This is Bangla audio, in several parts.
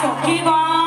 手，给吗？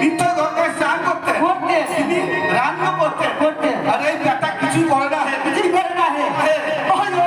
ভিতরে দরকার স্নান করতে। করতে। তিনি রান্না করতে। করতে। আর এই বেটা কিছুই করে না। হে কিছুই করে না। হ্যাঁ। হে ওরে